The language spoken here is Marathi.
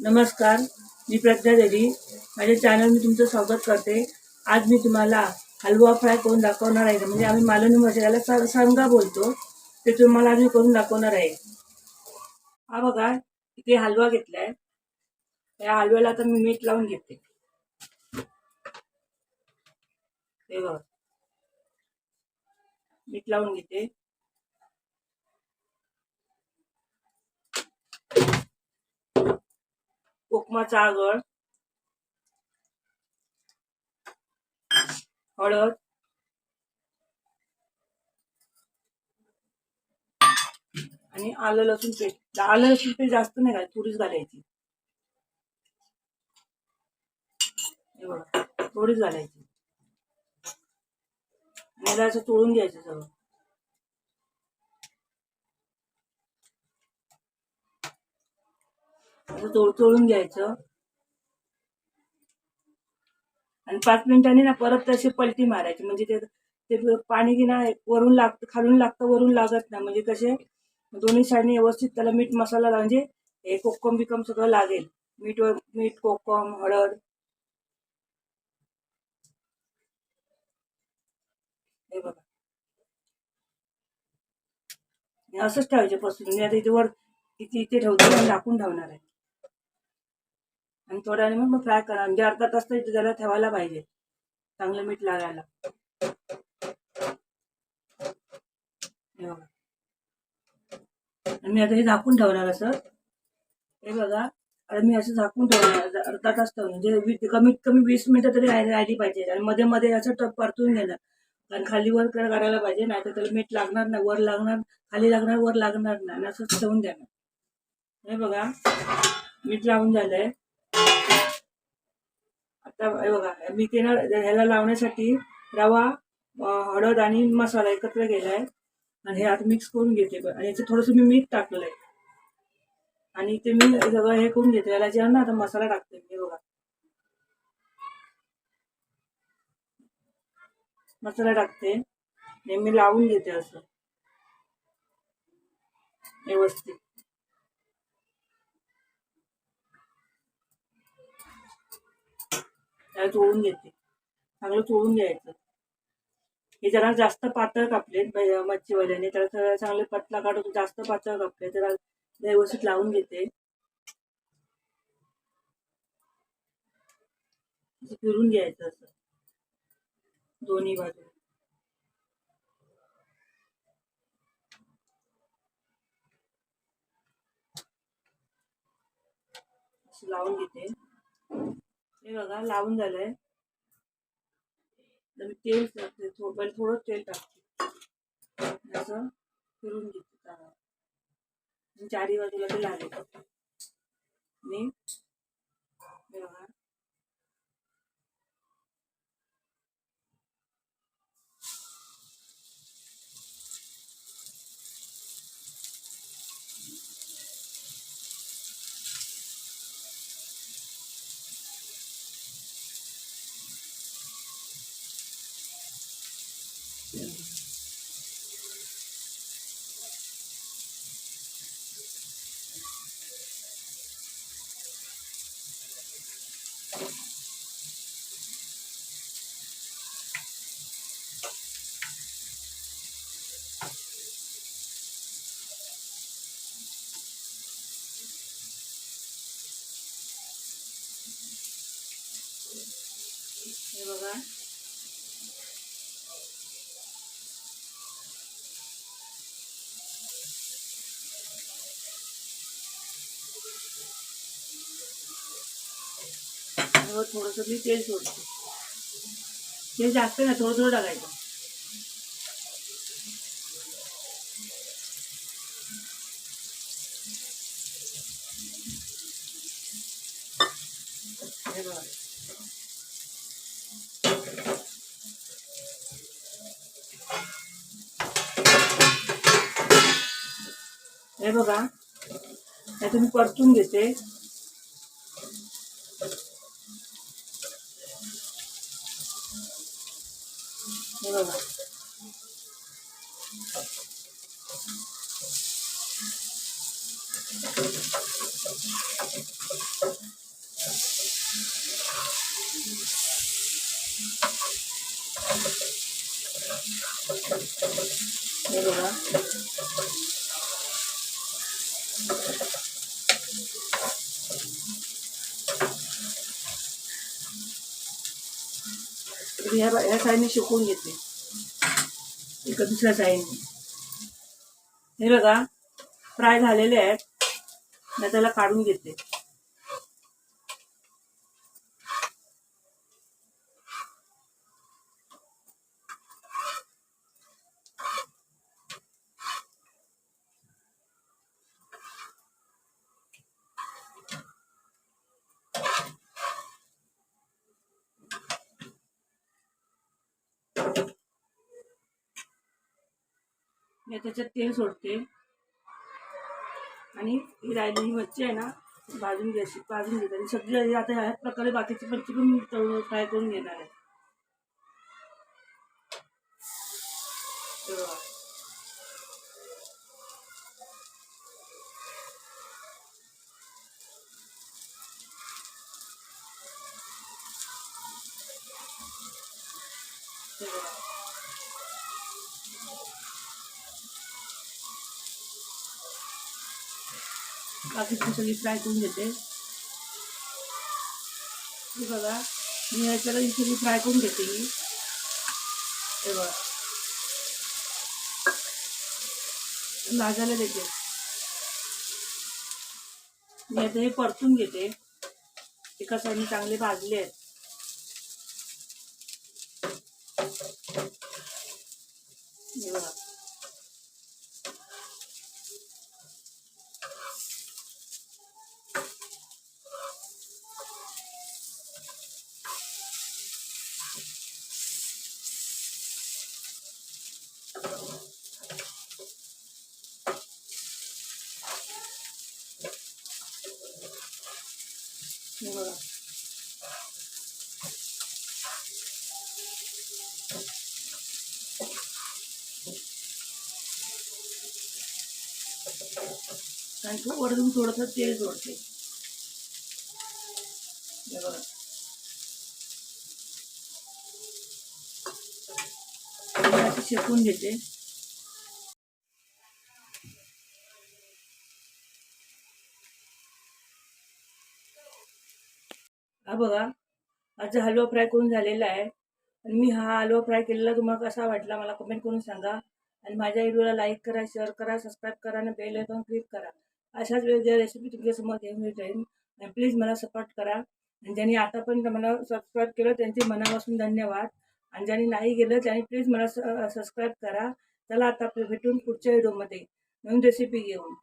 नमस्कार मी प्रज्ञा देवी. माझ्या चॅनल मी तुमचं स्वागत करते. आज मी तुम्हाला हलवा फ्राय करून दाखवणार आहे. म्हणजे आम्ही मालवणी याला सांगा बोलतो. ते तुम्हाला आज मी करून दाखवणार आहे. हा बघा इथे हलवा घेतलाय. या हलव्याला आता मी मीठ लावून घेते. हे बघा. मीठ लावून घेते. कोकमाचा आगळ. हळद. आणि आलं लसूण पेस्ट. आलं लसूण पेस्ट जास्त नाही घालायची थोडीच घालायची. हे बघा थोडीच घालायची. आणि असं तोडून घ्यायचं सगळं. असं तोड घ्यायचं. आणि पाच मिनिटांनी ना परत तशी पलटी मारायची. म्हणजे ते ते पाणी की ना वरून लागतं खालून लागतं वरून लागत नाही. म्हणजे कसे दोन्ही साईडने व्यवस्थित त्याला मीठ मसाला म्हणजे हे कोकम बिकम सगळं लागेल. मीठ मीठ कोकम हळद. हे बघा. असंच ठेवायचे पसून. मी आता इथे वर इथे इथे ठेवतो आणि ठेवणार आहे. आणि थोड्या वेळाने मग फ्राय करा म्हणजे अर्धा तास तर त्याला ठेवायला पाहिजे. चांगलं मीठ लागायला. हे बघा. मी आता हे झाकून ठेवणार असं. हे बघा. आता मी असं झाकून ठेवणार. अर्धा तास ठेवून म्हणजे वी- कमीत कमी वीस मिनिटं तरी राहिली पाहिजे. आणि मध्ये मध्ये असं टप परतून घेणार. कारण खाली वर करायला पाहिजे. नाही तर त्याला मीठ लागणार नाही. वर लागणार खाली लागणार वर लागणार नाही. आणि असं ठेवून देणार. हे बघा. मीठ लावून झालंय. आता बघा मी ते ना ह्याला लावण्यासाठी रवा हळद आणि मसाला एकत्र केलाय. आणि हे आता मिक्स करून घेते. आणि याचं थोडंसं मी मीठ टाकलंय. आणि ते मी सगळं हे करून घेते. याला जे ना आता मसाला टाकते मी बघा. मसाला टाकते. हे मी लावून घेते असं. व्यवस्थित. त्याला चोळून घेते. चांगलं चोळून घ्यायचं. हे जरा जास्त पातळ कापलेत मच्छीवाल्याने. त्याला थोडं चांगले पतला काढून जास्त पातळ कापले. त्याला व्यवस्थित लावून घेते. फिरून घ्यायचं असं. दोन्ही बाजू लावून घेते. हे बघा लावून झालंय. तर मी तेल टाकते थो- पहिले थोडं तेल टाकते. असं फिरून घेते चारी बाजूला ते लागेल आणि हे बघा. थोडंसं मी तेल सोडते. तेल जास्त नाही थोडं थोडं टाकायचं. हे बघा. हे बघा. यातून मी परतून घेते. हे बघा. हे बघा. तर ह्या ह्या साईडने शिकवून घेते एका दुसऱ्या साईडने हे बघा फ्राय झालेले आहेत. मी त्याला काढून घेते मी त्याच्यात तेल सोडते. आणि ही राहिलेली मच्छी आहे ना भाजून घ्यायची भाजून घेते आणि सगळी आता ह्याच प्रकारे बाकीची मच्छी पण तळून फ्राय करून घेणार आहे. बाकीची सगळी फ्राय करून घेते. हे बघा मी ह्याच्याला ही सगळी फ्राय करून घेते ही. हे बघा. भाजायला देते. मी आता हे परतून घेते. एका साईडने चांगले भाजले आहेत हे बघा हे बघा. आणि वरतून थोडंसं तेल जोडते हे बघा. शेकून घेते. हा बघा माझा हलवा फ्राय करून झालेला आहे. आणि मी हा हलवा फ्राय केलेला तुम्हाला कसा वाटला मला कमेंट करून सांगा. आणि माझ्या व्हिडिओला लाईक करा शेअर करा सबस्क्राईब करा आणि बेल आयकॉन क्लिक करा. अशाच वेगळ्या रेसिपी तुमच्यासमोर घेऊन येत राहीन आणि प्लीज मला सपोर्ट करा. आणि ज्यांनी आतापर्यंत मला सबस्क्राईब केलं त्यांचे मनापासून धन्यवाद. आणि ज्यांनी नाही गेलं त्यांनी प्लीज मला सबस्क्राईब करा. चला आता भेटून पुढच्या व्हिडिओमध्ये नवीन रेसिपी घेऊन.